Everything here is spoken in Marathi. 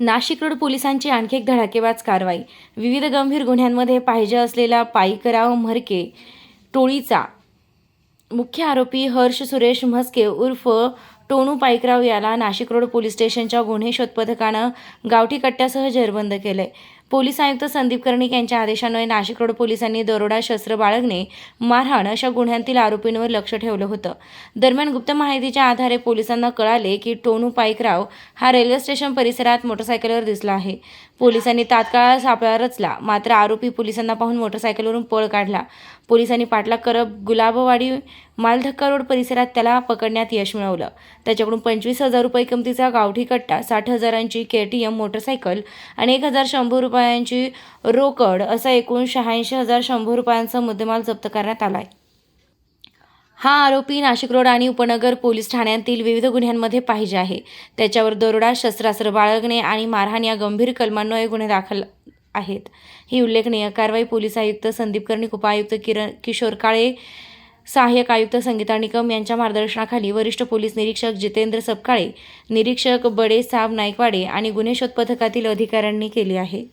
नाशिक रोड पोलिसांची आणखी एक धडाकेबाज कारवाई. विविध गंभीर गुन्ह्यांमध्ये पाहिजे असलेला पाईकराव म्हरके टोळीचा मुख्य आरोपी हर्ष सुरेश म्हस्के उर्फ टोनू पाईकराव याला नाशिक रोड पोलीस स्टेशनच्या गुन्हे शोध पथकानं गावठी कट्ट्यासह जेरबंद केलंय. पोलीस आयुक्त संदीप कर्णिक यांच्या आदेशान्वये नाशिक रोड पोलिसांनी दरोडा शस्त्र बाळगणे मारहाण अशा गुन्ह्यांतील आरोपींवर लक्ष ठेवलं होतं. दरम्यान गुप्त माहितीच्या आधारे पोलिसांना कळाले की टोनू पाईकराव हा रेल्वे स्टेशन परिसरात मोटरसायकलवर दिसला आहे. पोलिसांनी तात्काळ सापळा रचला मात्र आरोपी पोलिसांना पाहून मोटरसायकलवरून पळ काढला. पोलिसांनी पाठलाग करत गुलाबवाडी मालधक्का रोड परिसरात त्याला पकडण्यात यश मिळवलं. त्याच्याकडून पंचवीस हजार रुपये किमतीचा गावठी कट्टा साठ हजारांची के टी एम मोटरसायकल आणि एक हजार शंभर रुपयांची रोकड असा एकूण शहाऐंशी हजार शंभर रुपयांचा मुद्देमाल जप्त करण्यात आला आहे हा आरोपी नाशिक रोड आणि उपनगर पोलीस ठाण्यांतील विविध गुन्ह्यांमध्ये पाहिजे आहे. त्याच्यावर दरोडा शस्त्रास्त्र बाळगणे आणि मारहाण या गंभीर कलमांन्वये गुन्हे दाखल आहेत. ही उल्लेखनीय कारवाई पोलीस आयुक्त संदीप कर्णिक उपायुक्त किरण किशोर काळे सहाय्यक आयुक्त संगीता निकम यांच्या मार्गदर्शनाखाली वरिष्ठ पोलीस निरीक्षक जितेंद्र सपकाळे निरीक्षक बडे साब नायकवाडे आणि गुन्हे शोध पथकातील अधिकाऱ्यांनी केली आहे.